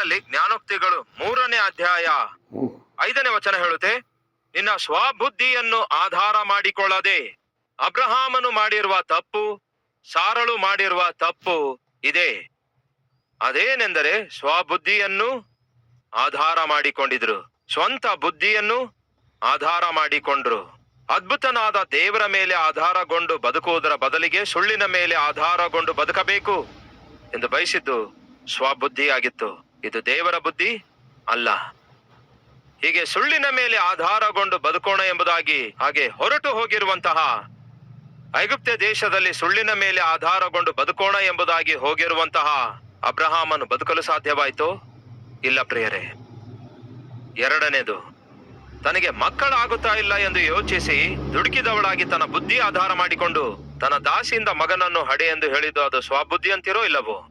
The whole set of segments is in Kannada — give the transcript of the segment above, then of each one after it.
ಬೈಬಲ್ ಅಲ್ಲಿ ಜ್ಞಾನೋಕ್ತಿಗಳು ಮೂರನೇ ಅಧ್ಯಾಯ ಐದನೇ ವಚನ ಹೇಳುತ್ತೆ ನಿನ್ನ ಸ್ವಬುದ್ಧಿಯನ್ನು ಆಧಾರ ಮಾಡಿಕೊಳ್ಳದೆ ಅಬ್ರಹಾಮನು ಮಾಡಿರುವ ತಪ್ಪು ಸಾರಳು ಮಾಡಿರುವ ತಪ್ಪು ಇದೆ. ಅದೇನೆಂದರೆ ಸ್ವಬುದ್ಧಿಯನ್ನು ಆಧಾರ ಮಾಡಿಕೊಂಡಿದ್ರು ಸ್ವಂತ ಬುದ್ಧಿಯನ್ನು ಆಧಾರ ಮಾಡಿಕೊಂಡ್ರು. ಅದ್ಭುತನಾದ ದೇವರ ಮೇಲೆ ಆಧಾರಗೊಂಡು ಬದುಕುವುದರ ಬದಲಿಗೆ ಸುಳ್ಳಿನ ಮೇಲೆ ಆಧಾರಗೊಂಡು ಬದುಕಬೇಕು ಎಂದು ಬಯಸಿದ್ದು ಸ್ವಬುದ್ಧಿಯಾಗಿತ್ತು. ಇದು ದೇವರ ಬುದ್ಧಿ ಅಲ್ಲ. ಹೀಗೆ ಸುಳ್ಳಿನ ಮೇಲೆ ಆಧಾರಗೊಂಡು ಬದುಕೋಣ ಎಂಬುದಾಗಿ ಹಾಗೆ ಹೊರಟು ಹೋಗಿರುವಂತಹ ಐಗುಪ್ತ ದೇಶದಲ್ಲಿ ಸುಳ್ಳಿನ ಮೇಲೆ ಆಧಾರಗೊಂಡು ಬದುಕೋಣ ಎಂಬುದಾಗಿ ಹೋಗಿರುವಂತಹ ಅಬ್ರಹಾಮನು ಬದುಕಲು ಸಾಧ್ಯವಾಯಿತು? ಇಲ್ಲ ಪ್ರಿಯರೇ. ಎರಡನೇದು, ತನಗೆ ಮಕ್ಕಳಾಗುತ್ತಾ ಇಲ್ಲ ಎಂದು ಯೋಚಿಸಿ ದುಡುಕಿದವಳಾಗಿ ತನ್ನ ಬುದ್ಧಿ ಆಧಾರ ಮಾಡಿಕೊಂಡು ತನ್ನ ದಾಸಿಯಿಂದ ಮಗನನ್ನು ಹಡೆ ಎಂದು ಹೇಳಿದ್ದು ಅದು ಸ್ವಬುದ್ಧಿ ಅಂತಿರೋ ಇಲ್ಲವೋ?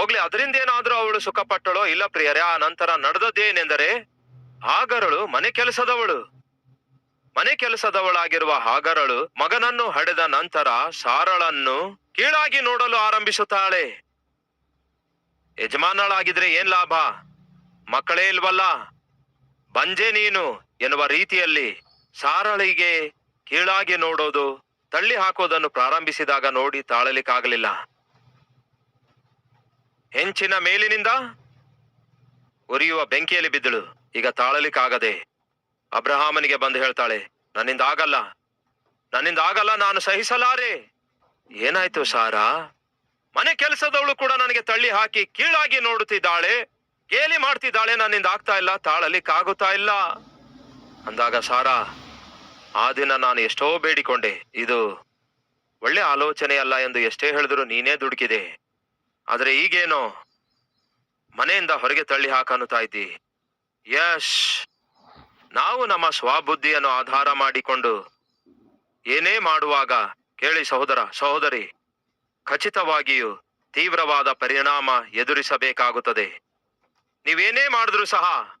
ಹೋಗ್ಲಿ, ಅದರಿಂದ ಏನಾದ್ರೂ ಅವಳು ಸುಖಪಟ್ಟಳೋ ಇಲ್ಲ ಪ್ರಿಯರೇ, ಆ ನಂತರ ನಡೆದದ್ದೇನೆಂದರೆ, ಹಾಗರಳು ಮನೆ ಕೆಲಸದವಳು. ಮನೆ ಕೆಲಸದವಳಾಗಿರುವ ಹಾಗರಳು ಮಗನನ್ನು ಹಡೆದ ನಂತರ ಸಾರಳನ್ನು ಕೀಳಾಗಿ ನೋಡಲು ಆರಂಭಿಸುತ್ತಾಳೆ. ಯಜಮಾನಳಾಗಿದ್ರೆ ಏನ್ ಲಾಭ? ಮಕ್ಕಳೇ ಇಲ್ವಲ್ಲ? ಬಂಜೆ ನೀನು ಎನ್ನುವ ರೀತಿಯಲ್ಲಿ ಸಾರಳಿಗೆ ಕೀಳಾಗಿ ನೋಡೋದು, ತಳ್ಳಿ ಹಾಕೋದನ್ನು ಪ್ರಾರಂಭಿಸಿದಾಗ ನೋಡಿ ತಾಳಲಿಕ್ಕಾಗಲಿಲ್ಲ. ಹೆಂಚಿನ ಮೇಲಿನಿಂದ ಉರಿಯುವ ಬೆಂಕಿಯಲ್ಲಿ ಬಿದ್ದಳು. ಈಗ ತಾಳಲಿಕ್ಕಾಗದೆ ಅಬ್ರಹಾಮನಿಗೆ ಬಂದು ಹೇಳ್ತಾಳೆ, ನನ್ನಿಂದ ಆಗಲ್ಲ ನನ್ನಿಂದ ಆಗಲ್ಲ, ನಾನು ಸಹಿಸಲಾರೆ. ಏನಾಯ್ತು ಸಾರಾ? ಮನೆ ಕೆಲಸದವಳು ಕೂಡ ನನಗೆ ತಳ್ಳಿ ಹಾಕಿ ಕೀಳಾಗಿ ನೋಡುತ್ತಿದ್ದಾಳೆ, ಗೇಲಿ ಮಾಡ್ತಿದ್ದಾಳೆ, ನನ್ನಿಂದ ಆಗ್ತಾ ಇಲ್ಲ, ತಾಳಲಿಕ್ಕಾಗುತ್ತಾ ಇಲ್ಲ. ಅಂದಾಗ ಸಾರಾ, ಆ ದಿನ ನಾನು ಎಷ್ಟೋ ಬೇಡಿಕೊಂಡೆ, ಇದು ಒಳ್ಳೆ ಆಲೋಚನೆ ಅಲ್ಲ ಎಂದು ಎಷ್ಟೇ ಹೇಳಿದ್ರು ನೀನೇ ದುಡುಕಿದೆ. ಆದ್ರೆ ಈಗೇನು? ಮನೆಯಿಂದ ಹೊರಗೆ ತಳ್ಳಿ ಹಾಕನ್ನುತ್ತಾ ಇದ್ದಿ. ಯಶ್! ನಾವು ನಮ್ಮ ಸ್ವಬುದ್ಧಿಯನ್ನು ಆಧಾರ ಮಾಡಿಕೊಂಡು ಏನೇ ಮಾಡುವಾಗ ಕೇಳಿ ಸಹೋದರ, ಸಹೋದರಿ, ಖಚಿತವಾಗಿಯೂ ತೀವ್ರವಾದ ಪರಿಣಾಮ ಎದುರಿಸಬೇಕಾಗುತ್ತದೆ. ನೀವೇನೇ ಮಾಡಿದ್ರೂ ಸಹ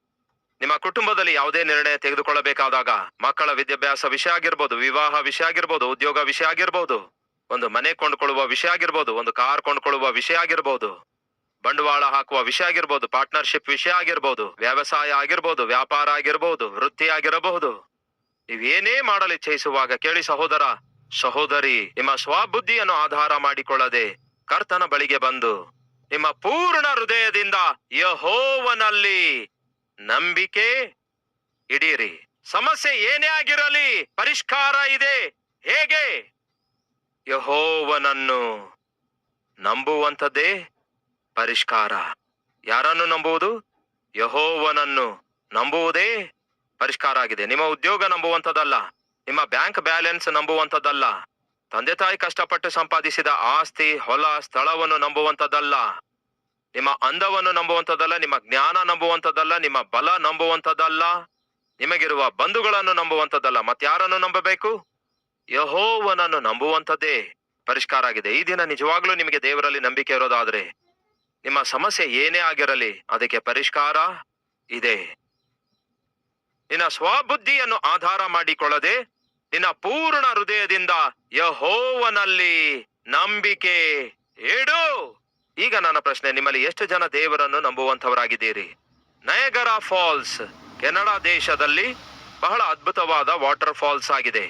ನಿಮ್ಮ ಕುಟುಂಬದಲ್ಲಿ ಯಾವುದೇ ನಿರ್ಣಯ ತೆಗೆದುಕೊಳ್ಳಬೇಕಾದಾಗ ಮಕ್ಕಳ ವಿದ್ಯಾಭ್ಯಾಸ ವಿಷಯ ಆಗಿರ್ಬೋದು, ವಿವಾಹ ವಿಷಯ ಆಗಿರ್ಬೋದು, ಉದ್ಯೋಗ ವಿಷಯ ಆಗಿರ್ಬೋದು ಒಂದು ಮನೆ ಕೊಂಡ್ಕೊಳ್ಳುವ ವಿಷಯ ಆಗಿರ್ಬೋದು, ಒಂದು ಕಾರ್ ಕೊಂಡ್ಕೊಳ್ಳುವ ವಿಷಯ ಆಗಿರ್ಬೋದು, ಬಂಡವಾಳ ಹಾಕುವ ವಿಷಯ ಆಗಿರ್ಬೋದು ಪಾರ್ಟ್ನರ್ಶಿಪ್ ವಿಷಯ ಆಗಿರ್ಬೋದು, ವ್ಯವಸಾಯ ಆಗಿರ್ಬೋದು, ವ್ಯಾಪಾರ ಆಗಿರ್ಬೋದು, ವೃತ್ತಿ ಆಗಿರಬಹುದು. ನೀವೇನೇ ಮಾಡಲು ಇಚ್ಛಿಸುವಾಗ ಕೇಳಿ ಸಹೋದರ, ಸಹೋದರಿ, ನಿಮ್ಮ ಸ್ವಬುದ್ಧಿಯನ್ನು ಆಧಾರ ಮಾಡಿಕೊಳ್ಳದೆ ಕರ್ತನ ಬಳಿಗೆ ಬಂದು ನಿಮ್ಮ ಪೂರ್ಣ ಹೃದಯದಿಂದ ಯಹೋವನಲ್ಲಿ ನಂಬಿಕೆ ಇಡೀರಿ ಸಮಸ್ಯೆ ಏನೇ ಆಗಿರಲಿ, ಪರಿಷ್ಕಾರ ಇದೆ. ಹೇಗೆ? ಯಹೋವನನ್ನು ನಂಬುವಂಥದ್ದೇ ಪರಿಷ್ಕಾರ. ಯಾರನ್ನು ನಂಬುವುದು? ಯಹೋವನನ್ನು ನಂಬುವುದೇ ಪರಿಷ್ಕಾರ ಆಗಿದೆ. ನಿಮ್ಮ ಉದ್ಯೋಗ ನಂಬುವಂಥದ್ದಲ್ಲ, ನಿಮ್ಮ ಬ್ಯಾಂಕ್ ಬ್ಯಾಲೆನ್ಸ್ ನಂಬುವಂಥದ್ದಲ್ಲ, ತಂದೆ ತಾಯಿ ಕಷ್ಟಪಟ್ಟು ಸಂಪಾದಿಸಿದ ಆಸ್ತಿ, ಹೊಲ, ಸ್ಥಳವನ್ನು ನಂಬುವಂಥದ್ದಲ್ಲ, ನಿಮ್ಮ ಅಂದವನ್ನು ನಂಬುವಂಥದ್ದಲ್ಲ, ನಿಮ್ಮ ಜ್ಞಾನ ನಂಬುವಂಥದ್ದಲ್ಲ, ನಿಮ್ಮ ಬಲ ನಂಬುವಂಥದ್ದಲ್ಲ, ನಿಮಗಿರುವ ಬಂಧುಗಳನ್ನು ನಂಬುವಂಥದ್ದಲ್ಲ. ಮತ್ತಾರನ್ನು ನಂಬಬೇಕು? ಯಹೋವನನ್ನು ನಂಬುವಂಥದ್ದೇ ಪರಿಷ್ಕಾರ ಆಗಿದೆ ಈ ದಿನ ನಿಜವಾಗ್ಲೂ ನಿಮಗೆ ದೇವರಲ್ಲಿ ನಂಬಿಕೆ ಇರೋದಾದ್ರೆ ನಿಮ್ಮ ಸಮಸ್ಯೆ ಏನೇ ಆಗಿರಲಿ ಅದಕ್ಕೆ ಪರಿಷ್ಕಾರ ಇದೆ. ನಿನ್ನ ಸ್ವಬುದ್ಧಿಯನ್ನು ಆಧಾರ ಮಾಡಿಕೊಳ್ಳದೆ ನಿನ್ನ ಪೂರ್ಣ ಹೃದಯದಿಂದ ಯಹೋವನಲ್ಲಿ ನಂಬಿಕೆ ಏಡು ಈಗ ನನ್ನ ಪ್ರಶ್ನೆ, ನಿಮ್ಮಲ್ಲಿ ಎಷ್ಟು ಜನ ದೇವರನ್ನು ನಂಬುವಂತವರಾಗಿದ್ದೀರಿ ನಯಗರ ಫಾಲ್ಸ್, ಕೆನಡಾ ದೇಶದಲ್ಲಿ ಬಹಳ ಅದ್ಭುತವಾದ ವಾಟರ್ ಫಾಲ್ಸ್ ಆಗಿದೆ.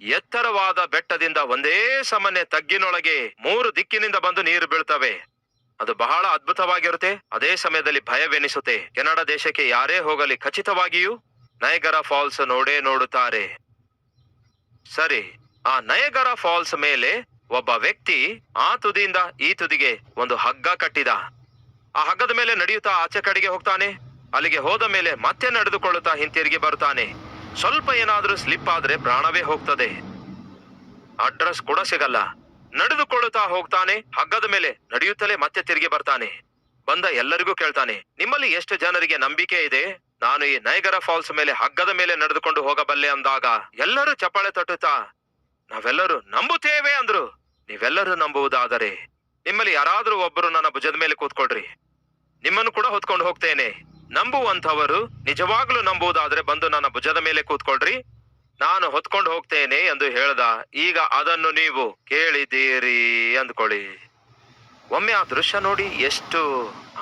ಎತ್ತರವಾದ ಬೆಟ್ಟದಿಂದ ಒಂದೇ ಸಮನೆ ತಗ್ಗಿನೊಳಗೆ ಮೂರು ದಿಕ್ಕಿನಿಂದ ಬಂದು ನೀರು ಬೀಳ್ತವೆ. ಅದು ಬಹಳ ಅದ್ಭುತವಾಗಿರುತ್ತೆ. ಅದೇ ಸಮಯದಲ್ಲಿ ಭಯವೆನಿಸುತ್ತೆ. ಕೆನಡಾ ದೇಶಕ್ಕೆ ಯಾರೇ ಹೋಗಲಿ ಖಚಿತವಾಗಿಯೂ ನಯಗರ ಫಾಲ್ಸ್ ನೋಡೇ ನೋಡುತ್ತಾರೆ. ಸರಿ, ಆ ನಯಗರ ಫಾಲ್ಸ್ ಮೇಲೆ ಒಬ್ಬ ವ್ಯಕ್ತಿ ಆ ತುದಿಯಿಂದ ಈ ತುದಿಗೆ ಒಂದು ಹಗ್ಗ ಕಟ್ಟಿದ. ಆ ಹಗ್ಗದ ಮೇಲೆ ನಡೆಯುತ್ತಾ ಆಚೆ ಕಡೆಗೆ ಹೋಗ್ತಾನೆ. ಅಲ್ಲಿಗೆ ಹೋದ ಮೇಲೆ ಮತ್ತೆ ನಡೆದುಕೊಳ್ಳುತ್ತಾ ಹಿಂತಿರುಗಿ ಬರುತ್ತಾನೆ. ಸ್ವಲ್ಪ ಏನಾದ್ರೂ ಸ್ಲಿಪ್ ಆದ್ರೆ ಪ್ರಾಣವೇ ಹೋಗ್ತದೆ. ಅಡ್ರೆಸ್ ಕೂಡ ಸಿಗಲ್ಲ. ನಡೆದುಕೊಳ್ಳುತ್ತಾ ಹೋಗ್ತಾನೆ, ಹಗ್ಗದ ಮೇಲೆ ನಡೆಯುತ್ತಲೇ ಮತ್ತೆ ತಿರುಗಿ ಬರ್ತಾನೆ. ಬಂದ ಎಲ್ಲರಿಗೂ ಕೇಳ್ತಾನೆ, ನಿಮ್ಮಲ್ಲಿ ಎಷ್ಟು ಜನರಿಗೆ ನಂಬಿಕೆ ಇದೆ? ನಾನು ಈ ನೈಗರ ಫಾಲ್ಸ್ ಮೇಲೆ ಹಗ್ಗದ ಮೇಲೆ ನಡೆದುಕೊಂಡು ಹೋಗಬಲ್ಲೆ ಅಂದಾಗ ಎಲ್ಲರೂ ಚಪ್ಪಾಳೆ ತಟ್ಟುತ್ತಾ, ನಾವೆಲ್ಲರೂ ನಂಬುತ್ತೇವೆ ಅಂದ್ರು. ನೀವೆಲ್ಲರೂ ನಂಬುವುದಾದರೆ, ನಿಮ್ಮಲ್ಲಿ ಯಾರಾದ್ರೂ ಒಬ್ಬರು ನನ್ನ ಭುಜದ ಮೇಲೆ ಕೂತ್ಕೊಳ್ರಿ. ನಿಮ್ಮನ್ನು ಕೂಡ ಹೊತ್ಕೊಂಡು ಹೋಗ್ತೇನೆ. ನಂಬುವಂಥವರು ನಿಜವಾಗ್ಲೂ ನಂಬುವುದಾದ್ರೆ ಬಂದು ನನ್ನ ಭುಜದ ಮೇಲೆ ಕೂತ್ಕೊಳ್ರಿ. ನಾನು ಹೊತ್ಕೊಂಡು ಹೋಗ್ತೇನೆ ಎಂದು ಹೇಳ್ದ, ಈಗ ಅದನ್ನು ನೀವು ಕೇಳಿದ್ದೀರಿ ಅಂದ್ಕೊಳ್ಳಿ. ಒಮ್ಮೆ ಆ ದೃಶ್ಯ ನೋಡಿ ಎಷ್ಟು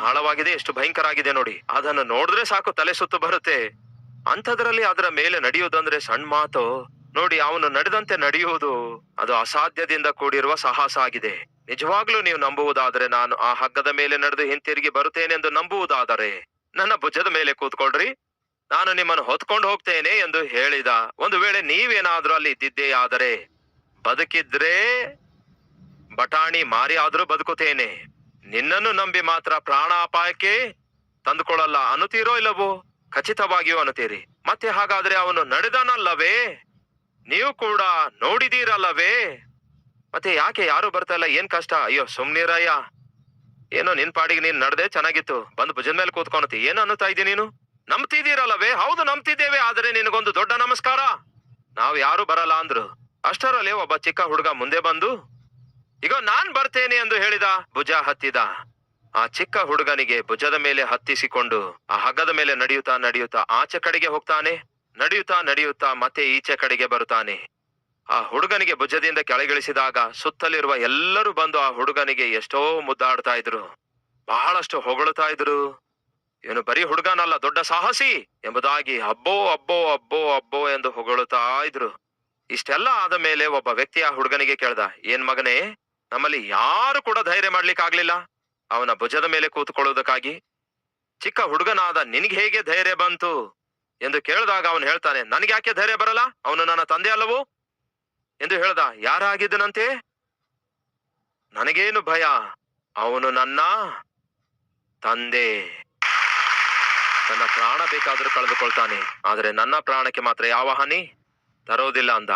ಆಳವಾಗಿದೆ, ಎಷ್ಟು ಭಯಂಕರ ಆಗಿದೆ ನೋಡಿ. ಅದನ್ನು ನೋಡಿದ್ರೆ ಸಾಕು, ತಲೆ ಸುತ್ತು ಬರುತ್ತೆ. ಅಂಥದ್ರಲ್ಲಿ ಅದರ ಮೇಲೆ ನಡೆಯುವುದಂದ್ರೆ ಸಣ್ಣ ಮಾತು. ನೋಡಿ, ಅವನು ನಡೆದಂತೆ ನಡೆಯುವುದು, ಅದು ಅಸಾಧ್ಯದಿಂದ ಕೂಡಿರುವ ಸಾಹಸ ಆಗಿದೆ. ನಿಜವಾಗ್ಲೂ ನೀವು ನಂಬುವುದಾದರೆ ನಾನು ಆ ಹಗ್ಗದ ಮೇಲೆ ನಡೆದು ಹಿಂತಿರುಗಿ ಬರುತ್ತೇನೆಂದು ನಂಬುವುದಾದರೆ ನನ್ನ ಭುಜದ ಮೇಲೆ ಕೂತ್ಕೊಳ್ರಿ. ನಾನು ನಿಮ್ಮನ್ನು ಹೊತ್ಕೊಂಡು ಹೋಗ್ತೇನೆ ಎಂದು ಹೇಳಿದ. ಒಂದು ವೇಳೆ ನೀವೇನಾದ್ರೂ ಅಲ್ಲಿ ಇದ್ದಿದ್ದೇ ಆದರೆ ಬದುಕಿದ್ರೆ ಬಟಾಣಿ ಮಾರಿ ಆದ್ರೂ ಬದುಕುತ್ತೇನೆ. ನಿನ್ನನ್ನು ನಂಬಿ ಮಾತ್ರ ಪ್ರಾಣ ಅಪಾಯಕ್ಕೆ ತಂದುಕೊಳ್ಳಲ್ಲ. ಅನ್ನುತ್ತೀರೋ ಇಲ್ಲವೋ? ಖಚಿತವಾಗಿಯೂ ಅನ್ನುತ್ತೀರಿ. ಮತ್ತೆ ಹಾಗಾದ್ರೆ ಅವನು ನಡೆದನಲ್ಲವೇ? ನೀವು ಕೂಡ ನೋಡಿದೀರಲ್ಲವೇ? ಮತ್ತೆ ಯಾಕೆ ಯಾರು ಬರ್ತಾ ಇಲ್ಲ? ಏನ್ ಕಷ್ಟ? ಅಯ್ಯೋ, ಸುಮ್ನಿರಯ್ಯ. ಏನೋ ನಿನ್ ಪಾಡಿಗೆ ನೀನ್ ನಡ್ದೆ ಚೆನ್ನಾಗಿತ್ತು. ಬಂದ್ ಭುಜನ್ ಮೇಲೆ ಕೂತ್ಕೊಳತಿ ಏನೋ ಅನ್ನುತ್ತಾ ಇದ್ದೀನಿ ನೀನು? ನಂಬ್ತಿದ್ದೀರಲ್ಲವೇ? ಹೌದು, ನಂಬ್ತಿದ್ದೇವೆ, ಆದರೆ ನಿನಗೊಂದು ದೊಡ್ಡ ನಮಸ್ಕಾರ. ನಾವ್ ಯಾರು ಬರಲ್ಲ ಅಂದ್ರು. ಅಷ್ಟರಲ್ಲಿ ಒಬ್ಬ ಚಿಕ್ಕ ಹುಡುಗ ಮುಂದೆ ಬಂದು ಈಗ ನಾನ್ ಬರ್ತೇನೆ ಎಂದು ಹೇಳಿದ. ಭುಜ ಹತ್ತಿದ. ಆ ಚಿಕ್ಕ ಹುಡುಗನಿಗೆ ಭುಜದ ಮೇಲೆ ಹತ್ತಿಸಿಕೊಂಡು, ಆ ಹಗ್ಗದ ಮೇಲೆ ನಡೆಯುತ್ತಾ ನಡೆಯುತ್ತಾ, ಆಚೆ ಕಡೆಗೆ ಹೋಗ್ತಾನೆ. ನಡೆಯುತ್ತಾ ನಡೆಯುತ್ತಾ, ಮತ್ತೆ ಈಚೆ ಕಡೆಗೆ ಬರುತ್ತಾನೆ. ಆ ಹುಡುಗನಿಗೆ ಭುಜದಿಂದ ಕೆಳಗಿಳಿಸಿದಾಗ ಸುತ್ತಲಿರುವ ಎಲ್ಲರೂ ಬಂದು ಆ ಹುಡುಗನಿಗೆ ಎಷ್ಟೋ ಮುದ್ದಾಡ್ತಾ ಇದ್ರು. ಬಹಳಷ್ಟು ಹೊಗಳುತ್ತಾ ಇದ್ರು. ಇವನು ಬರೀ ಹುಡುಗನಲ್ಲ, ದೊಡ್ಡ ಸಾಹಸಿ ಎಂಬುದಾಗಿ ಅಬ್ಬೋ ಅಬ್ಬೋ ಅಬ್ಬೋ ಅಬ್ಬೋ ಎಂದು ಹೊಗಳುತ್ತಾ ಇದ್ರು. ಇಷ್ಟೆಲ್ಲ ಆದ ಮೇಲೆ ಒಬ್ಬ ವ್ಯಕ್ತಿ ಆ ಹುಡುಗನಿಗೆ ಕೇಳ್ದ, ಏನ್ ಮಗನೇ, ನಮ್ಮಲ್ಲಿ ಯಾರು ಕೂಡ ಧೈರ್ಯ ಮಾಡ್ಲಿಕ್ಕಾಗ್ಲಿಲ್ಲ. ಅವನ ಭುಜದ ಮೇಲೆ ಕೂತ್ಕೊಳ್ಳುವುದಕ್ಕಾಗಿ. ಚಿಕ್ಕ ಹುಡುಗನಾದ ನಿನಗೆ ಹೇಗೆ ಧೈರ್ಯ ಬಂತು? ಎಂದು ಕೇಳಿದಾಗ ಅವನು ಹೇಳ್ತಾನೆ ನನಗೆ ಯಾಕೆ ಧೈರ್ಯ ಬರಲ್ಲ? ಅವನು ನನ್ನ ತಂದೆ ಅಲ್ಲವೋ? ಎಂದು ಹೇಳ್ದ, ಯಾರಾಗಿದ್ದನಂತೆ? ನನಗೇನು ಭಯ, ಅವನು ನನ್ನ ತಂದೆ. ತನ್ನ ಪ್ರಾಣ ಬೇಕಾದರೂ ಕಳೆದುಕೊಳ್ತಾನೆ, ಆದರೆ ನನ್ನ ಪ್ರಾಣಕ್ಕೆ ಮಾತ್ರ ಯಾವ ಹಾನಿ ತರೋದಿಲ್ಲ ಅಂದ.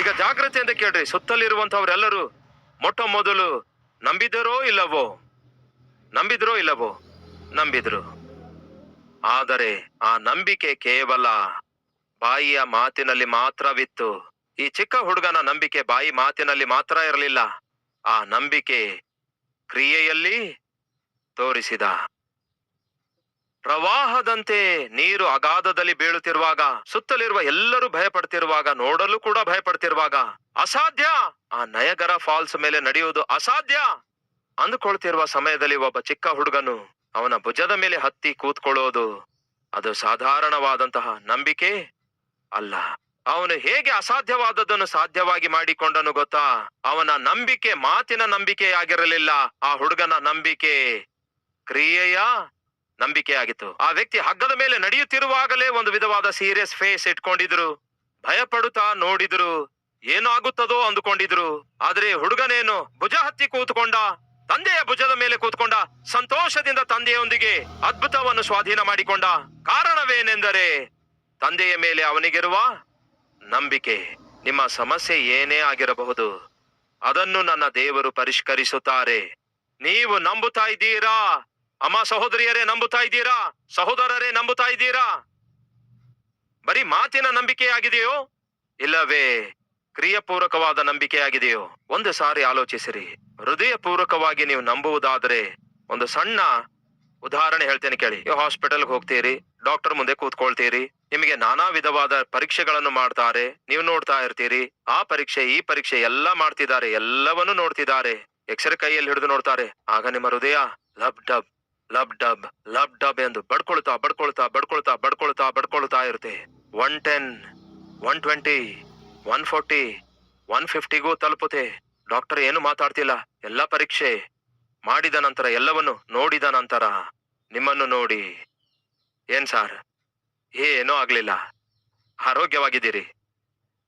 ಈಗ ಜಾಗ್ರತೆಯಿಂದ ಕೇಳ್ರಿ ಸುತ್ತಲಿರುವಂತವರೆಲ್ಲರೂ ಮೊಟ್ಟ ಮೊದಲು ನಂಬಿದರೋ ಇಲ್ಲವೋ? ನಂಬಿದ್ರೋ ಇಲ್ಲವೋ? ನಂಬಿದ್ರು. ಆದರೆ ಆ ನಂಬಿಕೆ ಕೇವಲ ಬಾಯಿಯ ಮಾತಿನಲ್ಲಿ ಮಾತ್ರವಿತ್ತು. ಈ ಚಿಕ್ಕ ಹುಡುಗನ ನಂಬಿಕೆ ಬಾಯಿ ಮಾತಿನಲ್ಲಿ ಮಾತ್ರ ಇರಲಿಲ್ಲ. ಆ ನಂಬಿಕೆ ಕ್ರಿಯೆಯಲ್ಲಿ ತೋರಿಸಿದ. ಪ್ರವಾಹದಂತೆ ನೀರು ಅಗಾಧದಲ್ಲಿ ಬೀಳುತ್ತಿರುವಾಗ, ಸುತ್ತಲಿರುವ ಎಲ್ಲರೂ ಭಯಪಡ್ತಿರುವಾಗ, ನೋಡಲು ಕೂಡ ಭಯಪಡ್ತಿರುವಾಗ, ಅಸಾಧ್ಯ! ಆ ನಯಗರ ಫಾಲ್ಸ್ ಮೇಲೆ ನಡೆಯುವುದು ಅಸಾಧ್ಯ! ಅಂದುಕೊಳ್ತಿರುವ ಸಮಯದಲ್ಲಿ ಒಬ್ಬ ಚಿಕ್ಕ ಹುಡುಗನು ಅವನ ಭುಜದ ಮೇಲೆ ಹತ್ತಿ ಕೂತ್ಕೊಳ್ಳೋದು, ಅದು ಸಾಧಾರಣವಾದಂತಹ ನಂಬಿಕೆ. ಅಲ್ಲ, ಅವನು ಹೇಗೆ ಅಸಾಧ್ಯವಾದದ್ದನ್ನು ಸಾಧ್ಯವಾಗಿ ಮಾಡಿಕೊಂಡನು ಗೊತ್ತಾ? ಅವನ ನಂಬಿಕೆ ಮಾತಿನ ನಂಬಿಕೆಯಾಗಿರಲಿಲ್ಲ. ಆ ಹುಡುಗನ ನಂಬಿಕೆ ಕ್ರಿಯೆಯ ನಂಬಿಕೆಯಾಗಿತ್ತು. ಆ ವ್ಯಕ್ತಿ ಹಗ್ಗದ ಮೇಲೆ ನಡೆಯುತ್ತಿರುವಾಗಲೇ ಒಂದು ವಿಧವಾದ ಸೀರಿಯಸ್ ಫೇಸ್ ಇಟ್ಕೊಂಡಿದ್ರು. ಭಯಪಡುತ್ತಾ ನೋಡಿದ್ರು. ಏನಾಗುತ್ತದೋ ಅಂದುಕೊಂಡಿದ್ರು. ಆದ್ರೆ ಹುಡುಗನೇನು ಭುಜ ಹತ್ತಿ ಕೂತ್ಕೊಂಡ, ತಂದೆಯ ಭುಜದ ಮೇಲೆ ಕೂತ್ಕೊಂಡ, ಸಂತೋಷದಿಂದ ತಂದೆಯೊಂದಿಗೆ ಅದ್ಭುತವನ್ನು ಸ್ವಾಧೀನ ಮಾಡಿಕೊಂಡ ಕಾರಣವೇನೆಂದರೆ ತಂದೆಯ ಮೇಲೆ ಅವನಿಗಿರುವ ನಂಬಿಕೆ ನಿಮ್ಮ ಸಮಸ್ಯೆ ಏನೇ ಆಗಿರಬಹುದು, ಅದನ್ನು ನನ್ನ ದೇವರು ಪರಿಷ್ಕರಿಸುತ್ತಾರೆ. ನೀವು ನಂಬುತ್ತಾ ಇದ್ದೀರಾ? ಅಮ್ಮ ಸಹೋದರಿಯರೇ, ನಂಬುತ್ತಾ ಇದ್ದೀರಾ? ಸಹೋದರರೇ, ನಂಬುತ್ತಾ ಇದ್ದೀರಾ? ಬರೀ ಮಾತಿನ ನಂಬಿಕೆಯಾಗಿದೆಯೋ? ಇಲ್ಲವೇ ಕ್ರಿಯಾಪೂರ್ವಕವಾದ ನಂಬಿಕೆಯಾಗಿದೆಯೋ? ಒಂದು ಸಾರಿ ಆಲೋಚಿಸಿರಿ. ಹೃದಯಪೂರ್ವಕವಾಗಿ ನೀವು ನಂಬುವುದಾದರೆ ಒಂದು ಸಣ್ಣ ಉದಾಹರಣೆ ಹೇಳ್ತೇನೆ ಕೇಳಿ. ಹಾಸ್ಪಿಟಲ್ಗೆ ಹೋಗ್ತೀರಿ, ಡಾಕ್ಟರ್ ಮುಂದೆ ಕೂತ್ಕೊಳ್ತೀರಿ ನಿಮಗೆ ನಾನಾ ವಿಧವಾದ ಪರೀಕ್ಷೆಗಳನ್ನು ಮಾಡ್ತಾರೆ. ನೀವು ನೋಡ್ತಾ ಇರ್ತೀರಿ. ಆ ಪರೀಕ್ಷೆ, ಈ ಪರೀಕ್ಷೆ ಎಲ್ಲ ಮಾಡ್ತಿದ್ದಾರೆ. ಎಲ್ಲವನ್ನೂ ನೋಡ್ತಿದ್ದಾರೆ. ಎಕ್ಸರೆ ಕೈಯಲ್ಲಿ ಹಿಡಿದು ನೋಡ್ತಾರೆ. ಆಗ ನಿಮ್ಮ ಹೃದಯ lub dub lub dub lub dub ಎಂದು ಬಡ್ಕೊಳ್ತಾ ಬಡ್ಕೊಳ್ತಾ ಬಡ್ಕೊಳ್ತಾ ಬಡ್ಕೊಳ್ತಾ ಬಡ್ಕೊಳ್ತಾ ಇರುತ್ತೆ. One ten, one twenty, one forty, one ಫಿಫ್ಟಿಗೂ ತಲುಪುತ್ತೆ. ಡಾಕ್ಟರ್ ಏನು ಮಾತಾಡ್ತಿಲ್ಲ. ಎಲ್ಲ ಪರೀಕ್ಷೆ ಮಾಡಿದ ನಂತರ, ಎಲ್ಲವನ್ನು ನೋಡಿದ ನಂತರ ನಿಮ್ಮನ್ನು ನೋಡಿ. ಏನ್ ಸಾರ್? ಏನೂ ಆಗ್ಲಿಲ್ಲ. ಆರೋಗ್ಯವಾಗಿದ್ದೀರಿ.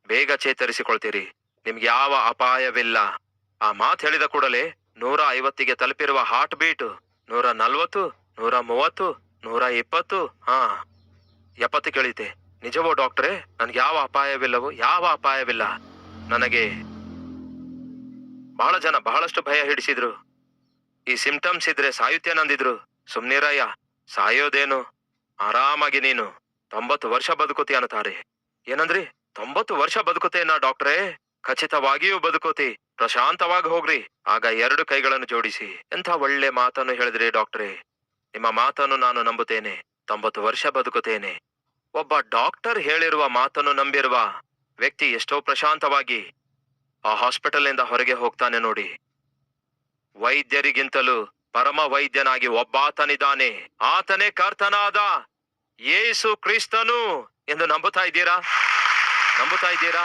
ಬೇಗ ಚೇತರಿಸಿಕೊಳ್ತೀರಿ. ನಿಮ್ಗೆ ಯಾವ ಅಪಾಯವಿಲ್ಲ. ಆ ಮಾತು ಹೇಳಿದ ಕೂಡಲೇ ನೂರ ಐವತ್ತಿಗೆ ತಲುಪಿರುವ ಹಾರ್ಟ್ ಬೀಟ್ ನೂರ ನಲ್ವತ್ತು, ನೂರ ಮೂವತ್ತು, ನೂರ ಇಪ್ಪತ್ತು, ಹಾ. ಎಪ್ಪತ್ತು ಕೇಳಿತೆ. ನಿಜವೋ ಡಾಕ್ಟ್ರೇ, ನನ್ಗೆ ಯಾವ ಅಪಾಯವಿಲ್ಲವೋ, ಯಾವ ಅಪಾಯವಿಲ್ಲ. ನನಗೆ ಬಹಳ ಜನ ಬಹಳಷ್ಟು ಭಯ ಹಿಡಿಸಿದ್ರು. ಈ ಸಿಂಪ್ಟಮ್ಸ್ ಇದ್ರೆ ಸಾಯುತ್ತೇನಂದಿದ್ರು ಸುಮ್ನಿರಯ್ಯ, ಸಾಯೋದೇನು? ಆರಾಮಾಗಿ ನೀನು. ತೊಂಬತ್ತು ವರ್ಷ ಬದುಕೋತಿ ಅನ್ನತಾರೆ ಏನಂದ್ರಿ? ತೊಂಬತ್ತು ವರ್ಷ ಬದುಕುತ್ತೇನಾ ಡಾಕ್ಟ್ರೇ? ಖಚಿತವಾಗಿಯೂ ಬದುಕೋತಿ. ಪ್ರಶಾಂತವಾಗಿ ಹೋಗ್ರಿ. ಆಗ ಎರಡು ಕೈಗಳನ್ನು ಜೋಡಿಸಿ. ಎಂಥ ಒಳ್ಳೆ ಮಾತನ್ನು ಹೇಳಿದ್ರಿ ಡಾಕ್ಟ್ರೇ. ನಿಮ್ಮ ಮಾತನ್ನು ನಾನು ನಂಬುತ್ತೇನೆ. ತೊಂಬತ್ತು ವರ್ಷ ಬದುಕುತ್ತೇನೆ ಒಬ್ಬ ಡಾಕ್ಟರ್ ಹೇಳಿರುವ ಮಾತನ್ನು ನಂಬಿರುವ ವ್ಯಕ್ತಿ ಎಷ್ಟೋ ಪ್ರಶಾಂತವಾಗಿ ಆ ಹಾಸ್ಪಿಟಲ್ ಇಂದ ಹೊರಗೆ ಹೋಗ್ತಾನೆ ನೋಡಿ. ವೈದ್ಯರಿಗಿಂತಲೂ ಪರಮ ವೈದ್ಯನಾಗಿ ಒಬ್ಬಾತನಿದ್ದಾನೆ. ಆತನೇ ಕರ್ತನಾದ ಯೇಸು ಕ್ರಿಸ್ತನು ಎಂದು ನಂಬುತ್ತಾ ಇದ್ದೀರಾ? ನಂಬುತ್ತಾ ಇದ್ದೀರಾ?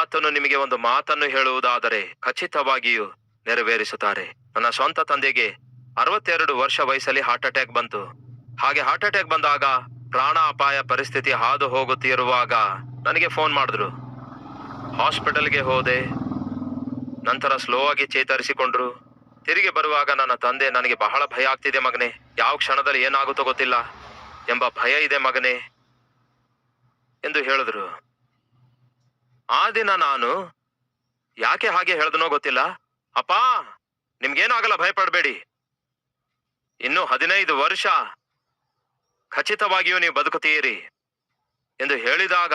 ಆತನು ನಿಮಗೆ ಒಂದು ಮಾತನ್ನು ಹೇಳುವುದಾದರೆ ಖಚಿತವಾಗಿಯೂ ನೆರವೇರಿಸುತ್ತಾರೆ. ನನ್ನ ಸ್ವಂತ ತಂದೆಗೆ ಅರವತ್ತೆರಡು ವರ್ಷ ವಯಸ್ಸಲ್ಲಿ ಹಾರ್ಟ್ ಅಟ್ಯಾಕ್ ಬಂತು. ಹಾಗೆ ಹಾರ್ಟ್ ಅಟ್ಯಾಕ್ ಬಂದಾಗ ಪ್ರಾಣ ಅಪಾಯ ಪರಿಸ್ಥಿತಿ ಹಾದು ಹೋಗುತ್ತಿರುವಾಗ ನನಗೆ ಫೋನ್ ಮಾಡಿದ್ರು. ಹಾಸ್ಪಿಟಲ್ಗೆ ಹೋದೆ. ನಂತರ ಸ್ಲೋ ಆಗಿ ಚೇತರಿಸಿಕೊಂಡ್ರು. ತಿರುಗಿ ಬರುವಾಗ ನನ್ನ ತಂದೆ ನನಗೆ ಬಹಳ ಭಯ ಆಗ್ತಿದೆ ಮಗನೇ. ಯಾವ ಕ್ಷಣದಲ್ಲಿ ಏನಾಗುತ್ತೋ ಗೊತ್ತಿಲ್ಲ. ಎಂಬ ಭಯ ಇದೆ ಮಗನೇ ಎಂದು ಹೇಳಿದ್ರು. ಆ ದಿನ ನಾನು ಯಾಕೆ ಹಾಗೆ ಹೇಳಿದನೋ ಗೊತ್ತಿಲ್ಲ. ಅಪ್ಪ ನಿಮ್ಗೇನಾಗಲ್ಲ ಭಯಪಡಬೇಡಿ. ಇನ್ನು ಹದಿನೈದು ವರ್ಷ ಖಚಿತವಾಗಿಯೂ ನೀವು ಬದುಕುತ್ತೀರಿ ಎಂದು ಹೇಳಿದಾಗ,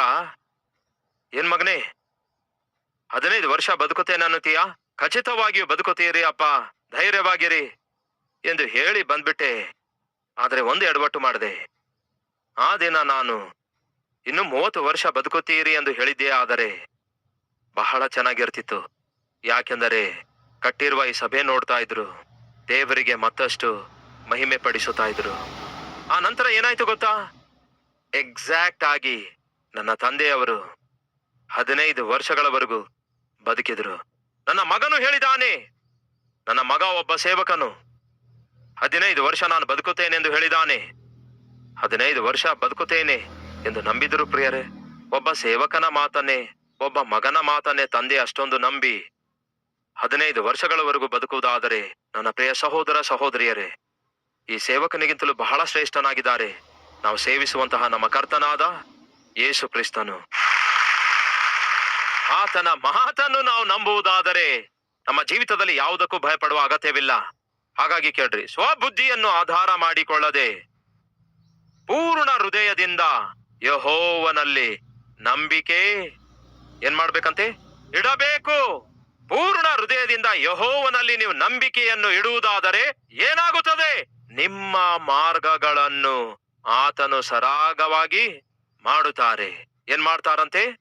ಏನ್ ಮಗನೇ, ಹದಿನೈದು ವರ್ಷ ಬದುಕುತ್ತೇನೆ ಅನ್ನುತ್ತೀಯಾ? ಖಚಿತವಾಗಿಯೂ ಬದುಕುತ್ತೀರಿ ಅಪ್ಪ, ಧೈರ್ಯವಾಗಿರಿ ಎಂದು ಹೇಳಿ ಬಂದ್ಬಿಟ್ಟೆ. ಆದರೆ ಒಂದು ಎಡವಟ್ಟು ಮಾಡಿದೆ. ಆ ದಿನ ನಾನು ಇನ್ನು ಮೂವತ್ತು ವರ್ಷ ಬದುಕುತ್ತೀರಿ ಎಂದು ಹೇಳಿದ್ದೇ, ಆದರೆ ಬಹಳ ಚೆನ್ನಾಗಿರ್ತಿತ್ತು. ಯಾಕೆಂದರೆ ಕಟ್ಟಿರುವ ಈ ಸಭೆ ನೋಡ್ತಾ ಇದ್ರು, ದೇವರಿಗೆ ಮತ್ತಷ್ಟು ಮಹಿಮೆ ಪಡಿಸುತ್ತಾ ಇದ್ರು. ಆ ನಂತರ ಏನಾಯ್ತು ಗೊತ್ತಾ? ಎಕ್ಸಾಕ್ಟ್ ಆಗಿ ನನ್ನ ತಂದೆಯವರು ಹದಿನೈದು ವರ್ಷಗಳವರೆಗೂ ಬದುಕಿದ್ರು. ನನ್ನ ಮಗನು ಹೇಳಿದಾನೆ, ನನ್ನ ಮಗ ಒಬ್ಬ ಸೇವಕನು. ಹದಿನೈದು ವರ್ಷ ನಾನು ಬದುಕುತ್ತೇನೆಂದು ಹೇಳಿದಾನೆ. ಹದಿನೈದು ವರ್ಷ ಬದುಕುತ್ತೇನೆ ಎಂದು ನಂಬಿದರು ಪ್ರಿಯರೇ. ಒಬ್ಬ ಸೇವಕನ ಮಾತನ್ನೇ, ಒಬ್ಬ ಮಗನ ಮಾತನ್ನೇ ತಂದೆ ಅಷ್ಟೊಂದು ನಂಬಿ ಹದಿನೈದು ವರ್ಷಗಳವರೆಗೂ ಬದುಕುವುದಾದರೆ ನನ್ನ ಪ್ರಿಯ ಸಹೋದರ ಸಹೋದರಿಯರೇ, ಈ ಸೇವಕನಿಗಿಂತಲೂ ಬಹಳ ಶ್ರೇಷ್ಠನಾಗಿದ್ದಾರೆ. ನಾವು ಸೇವಿಸುವಂತಹ ನಮ್ಮ ಕರ್ತನಾದ ಯೇಸು ಕ್ರಿಸ್ತನು. ಆತನ ಮಾತನ್ನು ನಾವು ನಂಬುವುದಾದರೆ ನಮ್ಮ ಜೀವಿತದಲ್ಲಿ ಯಾವುದಕ್ಕೂ ಭಯಪಡುವ ಅಗತ್ಯವಿಲ್ಲ. ಹಾಗಾಗಿ ಕೇಳ್ರಿ, ಸ್ವಬುದ್ಧಿಯನ್ನು ಆಧಾರ ಮಾಡಿಕೊಳ್ಳದೆ ಪೂರ್ಣ ಹೃದಯದಿಂದ ಯಹೋವನಲ್ಲಿ ನಂಬಿಕೆ ಏನ್ ಮಾಡ್ಬೇಕಂತೆ? ಇಡಬೇಕು. ಪೂರ್ಣ ಹೃದಯದಿಂದ ಯಹೋವನಲ್ಲಿ ನೀವು ನಂಬಿಕೆಯನ್ನು ಇಡುವುದಾದರೆ ಏನಾಗುತ್ತದೆ? ನಿಮ್ಮ ಮಾರ್ಗಗಳನ್ನು ಆತನು ಸರಾಗವಾಗಿ ಮಾಡುತ್ತಾರೆ. ಏನ್ ಮಾಡ್ತಾರಂತೆ?